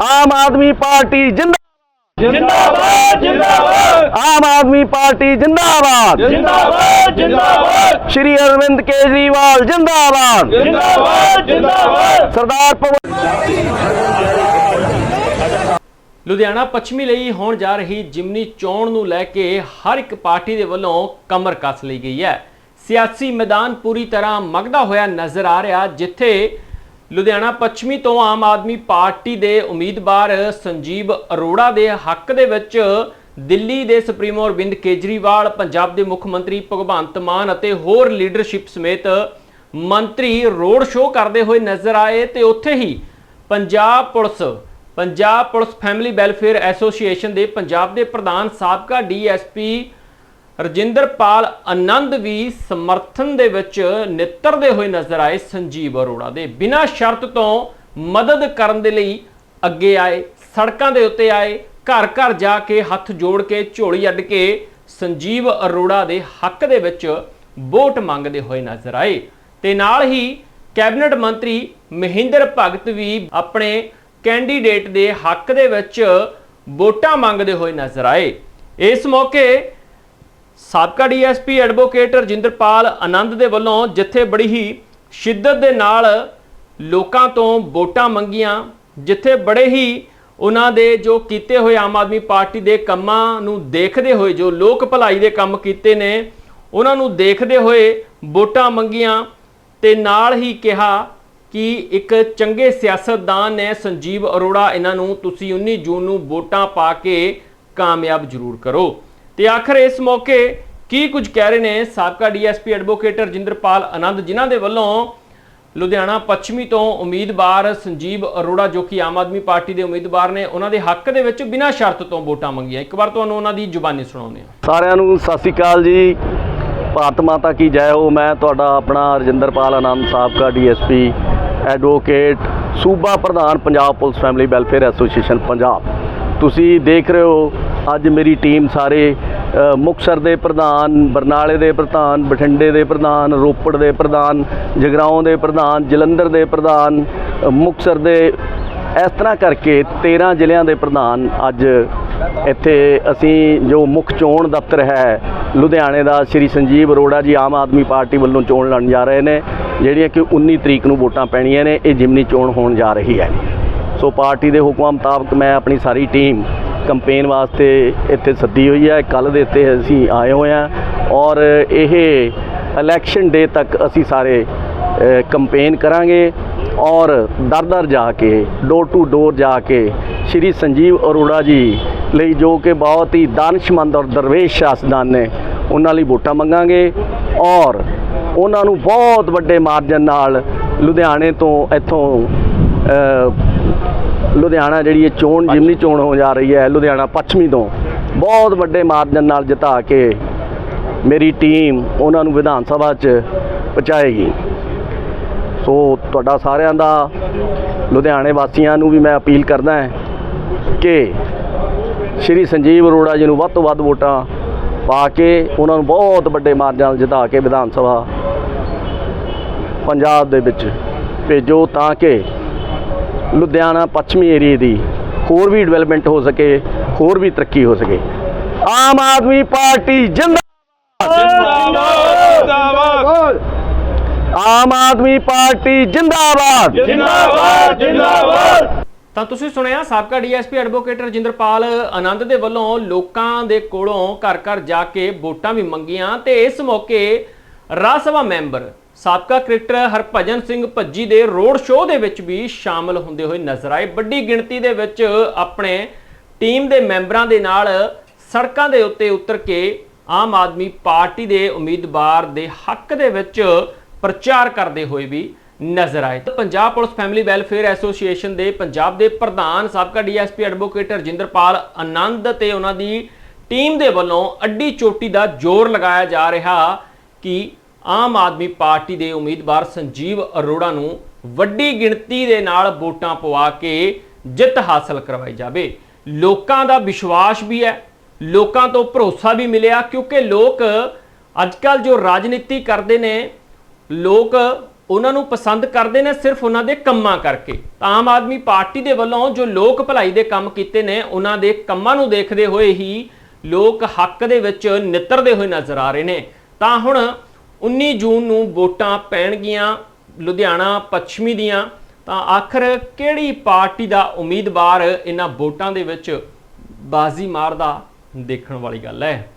Aam Aadmi party ਜਿੰਦਾ ਜਿੰਦਾਬਾਦ ਜਿੰਦਾਬਾਦ। ਆਮ ਆਦਮੀ ਪਾਰਟੀ ਜਿੰਦਾਬਾਦ। ਜਿੰਦਾਬਾਦ ਜਿੰਦਾਬਾਦ। ਸ਼੍ਰੀ ਅਰਵਿੰਦ ਕੇਜਰੀਵਾਲ ਜਿੰਦਾਬਾਦ। ਜਿੰਦਾਬਾਦ ਜਿੰਦਾਬਾਦ। ਸਰਦਾਰ ਭਗਵੰਤ ਲੁਧਿਆਣਾ ਪੱਛਮੀ ਲਈ ਹੋਣ ਜਾ ਰਹੀ ਜਿਮਨੀ ਚੋਣ ਨੂੰ ਲੈ ਕੇ ਹਰ ਇੱਕ ਪਾਰਟੀ ਦੇ ਵੱਲੋਂ ਕਮਰ ਕੱਸ ਲਈ ਗਈ ਹੈ। ਸਿਆਸੀ ਮੈਦਾਨ ਪੂਰੀ ਤਰ੍ਹਾਂ ਮਗਦਾ ਹੋਇਆ ਨਜ਼ਰ ਆ ਰਿਹਾ ਜਿੱਥੇ ਲੁਧਿਆਣਾ ਪੱਛਮੀ ਤੋਂ ਆਮ ਆਦਮੀ ਪਾਰਟੀ ਦੇ ਉਮੀਦਵਾਰ ਸੰਜੀਵ ਅਰੋੜਾ ਦੇ ਹੱਕ ਦੇ ਵਿੱਚ ਦਿੱਲੀ ਦੇ ਸੁਪਰੀਮੋ ਅਰਵਿੰਦ ਕੇਜਰੀਵਾਲ, ਪੰਜਾਬ ਦੇ ਮੁੱਖ ਮੰਤਰੀ ਭਗਵੰਤ ਮਾਨ ਅਤੇ ਹੋਰ ਲੀਡਰਸ਼ਿਪ ਸਮੇਤ ਮੰਤਰੀ ਰੋਡ ਸ਼ੋਅ ਕਰਦੇ ਹੋਏ ਨਜ਼ਰ ਆਏ ਤੇ ਉੱਥੇ ਹੀ Punjab police Punjab police family welfare association ਦੇ ਪੰਜਾਬ ਦੇ ਪ੍ਰਧਾਨ ਸਾਬਕਾ ਡੀਐਸਪੀ ਰਜਿੰਦਰਪਾਲ ਆਨੰਦ ਵੀ ਸਮਰਥਨ ਦੇ ਵਿੱਚ ਨਿੱਤਰਦੇ ਹੋਏ ਨਜ਼ਰ ਆਏ ਸੰਜੀਵ ਅਰੋੜਾ ਦੇ। ਬਿਨਾਂ ਸ਼ਰਤ ਤੋਂ ਮਦਦ ਕਰਨ ਦੇ ਲਈ ਅੱਗੇ ਆਏ, ਸੜਕਾਂ ਦੇ ਉੱਤੇ ਆਏ, ਘਰ ਘਰ ਜਾ ਕੇ ਹੱਥ ਜੋੜ ਕੇ ਝੋਲੀ ਅੱਡ ਕੇ ਸੰਜੀਵ ਅਰੋੜਾ ਦੇ ਹੱਕ ਦੇ ਵਿੱਚ ਵੋਟ ਮੰਗਦੇ ਹੋਏ ਨਜ਼ਰ ਆਏ। ਤੇ ਨਾਲ ਹੀ ਕੈਬਨਿਟ ਮੰਤਰੀ ਮਹਿੰਦਰ ਭਗਤ ਵੀ ਆਪਣੇ ਕੈਂਡੀਡੇਟ ਦੇ ਹੱਕ ਦੇ ਵਿੱਚ ਵੋਟਾਂ ਮੰਗਦੇ ਹੋਏ ਨਜ਼ਰ ਆਏ। ਇਸ ਮੌਕੇ ਸਾਬਕਾ ਡੀਐਸਪੀ ਐਡਵੋਕੇਟ ਰਜਿੰਦਰਪਾਲ ਆਨੰਦ ਦੇ ਵੱਲੋਂ ਜਿੱਥੇ ਬੜੀ ਹੀ ਸ਼ਿੱਦਤ ਦੇ ਨਾਲ ਲੋਕਾਂ ਤੋਂ ਵੋਟਾਂ ਮੰਗੀਆਂ, ਜਿੱਥੇ ਬੜੇ ਹੀ ਉਹਨਾਂ ਦੇ ਜੋ ਕੀਤੇ ਹੋਏ ਆਮ ਆਦਮੀ ਪਾਰਟੀ ਦੇ ਕੰਮਾਂ ਨੂੰ ਦੇਖਦੇ ਹੋਏ, ਜੋ ਲੋਕ ਭਲਾਈ ਦੇ ਕੰਮ ਕੀਤੇ ਨੇ, ਉਹਨਾਂ ਨੂੰ ਦੇਖਦੇ ਹੋਏ ਵੋਟਾਂ ਮੰਗੀਆਂ ਤੇ ਨਾਲ ਹੀ ਕਿਹਾ ਕਿ ਇੱਕ ਚੰਗੇ ਸਿਆਸਤਦਾਨ ਨੇ ਸੰਜੀਵ ਅਰੋੜਾ, ਇਹਨਾਂ ਨੂੰ ਤੁਸੀਂ 19 ਜੂਨ ਨੂੰ ਵੋਟਾਂ ਪਾ ਕੇ ਕਾਮਯਾਬ ਜ਼ਰੂਰ ਕਰੋ। ਤੇ ਆਖਰ ਇਸ ਮੌਕੇ ਕੀ ਕੁਝ ਕਹਿ ਰਹੇ ਨੇ ਸਾਬਕਾ ਡੀਐਸਪੀ ਐਡਵੋਕੇਟ ਰਜਿੰਦਰਪਾਲ ਆਨੰਦ, ਜਿਨ੍ਹਾਂ ਦੇ ਵੱਲੋਂ ਲੁਧਿਆਣਾ ਪੱਛਮੀ ਤੋਂ ਉਮੀਦਵਾਰ ਸੰਜੀਵ ਅਰੋੜਾ, ਜੋ ਕਿ ਆਮ ਆਦਮੀ ਪਾਰਟੀ ਦੇ ਉਮੀਦਵਾਰ ਨੇ, ਉਹਨਾਂ ਦੇ ਹੱਕ ਦੇ ਵਿੱਚ ਬਿਨਾਂ ਸ਼ਰਤ ਤੋਂ ਵੋਟਾਂ ਮੰਗੀਆਂ। ਇੱਕ ਵਾਰ ਤੁਹਾਨੂੰ ਉਹਨਾਂ ਦੀ ਜ਼ੁਬਾਨੀ ਸੁਣਾਉਂਦੇ ਹਾਂ। ਸਾਰਿਆਂ ਨੂੰ ਸਤਿ ਸ੍ਰੀ ਅਕਾਲ ਜੀ। ਭਾਰਤ ਮਾਤਾ ਕੀ ਜੈ ਹੋ। ਮੈਂ ਤੁਹਾਡਾ ਆਪਣਾ ਰਜਿੰਦਰਪਾਲ ਆਨੰਦ, ਸਾਬਕਾ ਡੀਐਸਪੀ ਐਡਵੋਕੇਟ, ਸੂਬਾ ਪ੍ਰਧਾਨ Punjab police family welfare association, Punjab. ਤੁਸੀਂ ਦੇਖ ਰਹੇ ਹੋ, ਅੱਜ ਮੇਰੀ ਟੀਮ ਸਾਰੇ ਅ, ਮੁਕਤਸਰ ਦੇ ਪ੍ਰਧਾਨ ਬਰਨਾਲੇ ਦੇ ਪ੍ਰਧਾਨ ਬਠਿੰਡੇ ਦੇ ਪ੍ਰਧਾਨ ਰੋਪੜ ਦੇ ਪ੍ਰਧਾਨ ਜਗਰਾਉਂ ਦੇ ਪ੍ਰਧਾਨ ਜਲੰਧਰ ਦੇ ਪ੍ਰਧਾਨ ਅ, ਮੁਕਤਸਰ ਦੇ ਇਸ ਤਰ੍ਹਾਂ ਕਰਕੇ 13 ਜ਼ਿਲ੍ਹਿਆਂ ਦੇ ਪ੍ਰਧਾਨ ਅੱਜ ਇੱਥੇ ਅਸੀਂ ਜੋ ਮੁੱਖ ਚੋਣ ਦਫ਼ਤਰ ਹੈ ਲੁਧਿਆਣੇ ਦਾ ਸ਼੍ਰੀ ਸੰਜੀਵ ਅਰੋੜਾ ਜੀ ਆਮ ਆਦਮੀ ਪਾਰਟੀ ਵੱਲੋਂ ਚੋਣ ਲੜਨ ਜਾ ਰਹੇ ਨੇ ਜਿਹੜੀਆਂ ਕਿ 19 ਤਰੀਕ ਨੂੰ ਵੋਟਾਂ ਪੈਣੀਆਂ ਨੇ ਇਹ ਜਿਮਨੀ ਚੋਣ ਹੋਣ ਜਾ ਰਹੀ ਹੈ। ਸੋ ਪਾਰਟੀ ਦੇ ਹੁਕਮਾਂ ਮੁਤਾਬਕ ਮੈਂ ਆਪਣੀ ਸਾਰੀ ਟੀਮ ਕੰਪੇਨ ਵਾਸਤੇ ਇੱਥੇ ਸੱਦੀ ਹੋਈ ਹੈ। ਕੱਲ ਦੇ ਇੱਥੇ ਅਸੀਂ ਆਏ ਹੋਏ ਹਾਂ ਔਰ ਇਹ ਇਲੈਕਸ਼ਨ ਡੇ ਤੱਕ ਅਸੀਂ ਸਾਰੇ ਕੰਪੇਨ ਕਰਾਂਗੇ ਔਰ ਦਰ ਦਰ ਜਾ ਕੇ ਡੋਰ ਟੂ ਡੋਰ ਜਾ ਕੇ ਸ਼੍ਰੀ ਸੰਜੀਵ ਅਰੋੜਾ ਜੀ ਲਈ ਜੋ ਕਿ ਬਹੁਤ ਹੀ ਦਾਨਸ਼ਮੰਦ ਔਰ ਦਰਵੇਸ਼ ਸਿਆਸਤਦਾਨ ਨੇ, ਉਹਨਾਂ ਲਈ ਵੋਟਾਂ ਮੰਗਾਂਗੇ ਔਰ ਉਹਨਾਂ ਨੂੰ ਬਹੁਤ ਵੱਡੇ ਮਾਰਜਨ ਨਾਲ ਲੁਧਿਆਣੇ ਤੋਂ ਇੱਥੋਂ ਲੁਧਿਆਣਾ ਜਿਹੜੀ ਇਹ ਚੋਣ ਜਿਮਨੀ ਚੋਣ ਹੋ ਜਾ ਰਹੀ ਹੈ ਲੁਧਿਆਣਾ ਪੱਛਮੀ ਤੋਂ ਬਹੁਤ ਵੱਡੇ ਮਾਰਜਨ ਨਾਲ ਜਿਤਾ ਕੇ ਮੇਰੀ ਟੀਮ ਉਹਨਾਂ ਨੂੰ ਵਿਧਾਨ ਸਭਾ 'ਚ ਪਹੁੰਚਾਏਗੀ। ਸੋ ਤੁਹਾਡਾ ਸਾਰਿਆਂ ਦਾ ਲੁਧਿਆਣੇ ਵਾਸੀਆਂ ਨੂੰ ਵੀ ਮੈਂ ਅਪੀਲ ਕਰਦਾ ਹਾਂ ਕਿ ਸ਼੍ਰੀ ਸੰਜੀਵ ਅਰੋੜਾ ਜੀ ਨੂੰ ਵੱਧ ਤੋਂ ਵੱਧ ਵੋਟਾਂ ਪਾ ਕੇ ਉਹਨਾਂ ਨੂੰ ਬਹੁਤ ਵੱਡੇ ਮਾਰਜਨ ਨਾਲ ਜਿਤਾ ਕੇ ਵਿਧਾਨ ਸਭਾ ਪੰਜਾਬ ਦੇ ਵਿੱਚ ਭੇਜੋ ਤਾਂ ਕਿ ਲੁਧਿਆਣਾ ਪੱਛਮੀ ਏਰੀਏ ਦੀ ਹੋਰ ਵੀ ਡਿਵੈਲਪਮੈਂਟ ਹੋ ਸਕੇ ਹੋਰ ਵੀ ਤਰੱਕੀ ਹੋ ਸਕੇ। ਆਮ ਆਦਮੀ ਪਾਰਟੀ ਜਿੰਦਾਬਾਦ। ਜਿੰਦਾਬਾਦ ਆਮ ਆਦਮੀ ਪਾਰਟੀ ਜਿੰਦਾਬਾਦ। ਜਿੰਦਾਬਾਦ ਜਿੰਦਾਬਾਦ। ਤਾਂ ਤੁਸੀਂ ਸੁਣਿਆ ਸਾਬਕਾ ਡੀਐਸਪੀ ਐਡਵੋਕੇਟ ਰਜਿੰਦਰਪਾਲ ਆਨੰਦ ਦੇ ਵੱਲੋਂ ਲੋਕਾਂ ਦੇ ਕੋਲੋਂ ਘਰ ਘਰ ਜਾ ਕੇ ਵੋਟਾਂ ਵੀ ਮੰਗੀਆਂ ਤੇ ਇਸ ਮੌਕੇ ਰਾਜ ਸਭਾ ਮੈਂਬਰ ਸਾਬਕਾ ਕ੍ਰਿਕਟਰ ਹਰਭਜਨ ਸਿੰਘ ਭੱਜੀ ਦੇ ਰੋਡ ਸ਼ੋਅ ਦੇ ਵਿੱਚ ਵੀ ਸ਼ਾਮਲ ਹੁੰਦੇ ਹੋਏ ਨਜ਼ਰ ਆਏ। ਵੱਡੀ ਗਿਣਤੀ ਦੇ ਵਿੱਚ ਆਪਣੇ ਟੀਮ ਦੇ ਮੈਂਬਰਾਂ ਦੇ ਨਾਲ ਸੜਕਾਂ ਦੇ ਉੱਤੇ ਉਤਰ ਕੇ ਆਮ ਆਦਮੀ ਪਾਰਟੀ ਦੇ ਉਮੀਦਵਾਰ ਦੇ ਹੱਕ ਦੇ ਵਿੱਚ ਪ੍ਰਚਾਰ ਕਰਦੇ ਹੋਏ ਵੀ ਨਜ਼ਰ ਆਏ। Punjab police family welfare association ਦੇ ਪੰਜਾਬ ਦੇ ਪ੍ਰਧਾਨ ਸਾਬਕਾ ਡੀਐਸਪੀ ਐਡਵੋਕੇਟ ਰਜਿੰਦਰਪਾਲ ਆਨੰਦ ਤੇ ਉਹਨਾਂ ਦੀ ਟੀਮ ਦੇ ਵੱਲੋਂ ਅੱਡੀ ਚੋਟੀ ਦਾ ਜ਼ੋਰ ਲਗਾਇਆ ਜਾ ਰਿਹਾ ਕਿ ਆਮ ਆਦਮੀ ਪਾਰਟੀ ਦੇ ਉਮੀਦਵਾਰ ਸੰਜੀਵ ਅਰੋੜਾ ਨੂੰ ਵੱਡੀ ਗਿਣਤੀ ਦੇ ਨਾਲ ਵੋਟਾਂ ਪਵਾ ਕੇ ਜਿੱਤ ਹਾਸਲ ਕਰਵਾਈ ਜਾਵੇ। ਲੋਕਾਂ ਦਾ ਵਿਸ਼ਵਾਸ ਵੀ ਹੈ, ਲੋਕਾਂ ਤੋਂ ਭਰੋਸਾ ਵੀ ਮਿਲਿਆ ਕਿਉਂਕਿ ਲੋਕ ਅੱਜਕੱਲ ਜੋ ਰਾਜਨੀਤੀ ਕਰਦੇ ਨੇ, ਲੋਕ ਉਹਨਾਂ ਨੂੰ ਪਸੰਦ ਕਰਦੇ ਨੇ ਸਿਰਫ ਉਹਨਾਂ ਦੇ ਕੰਮਾਂ ਕਰਕੇ। ਤਾਂ ਆਮ ਆਦਮੀ ਪਾਰਟੀ ਦੇ ਵੱਲੋਂ ਜੋ ਲੋਕ ਭਲਾਈ ਦੇ ਕੰਮ ਕੀਤੇ ਨੇ, ਉਹਨਾਂ ਦੇ ਕੰਮਾਂ ਨੂੰ ਦੇਖਦੇ ਹੋਏ ਹੀ ਲੋਕ ਹੱਕ ਦੇ ਵਿੱਚ ਨਿੱਤਰਦੇ ਹੋਏ ਨਜ਼ਰ ਆ ਰਹੇ ਨੇ। ਤਾਂ ਹੁਣ 19 ਜੂਨ ਨੂੰ ਵੋਟਾਂ ਪੈਣਗੀਆਂ ਲੁਧਿਆਣਾ ਪੱਛਮੀ ਦੀਆਂ। ਤਾਂ ਆਖਰ ਕਿਹੜੀ ਪਾਰਟੀ ਦਾ ਉਮੀਦਵਾਰ ਇਹਨਾਂ ਵੋਟਾਂ ਦੇ ਵਿੱਚ ਬਾਜ਼ੀ ਮਾਰਦਾ ਦੇਖਣ ਵਾਲੀ ਗੱਲ ਹੈ?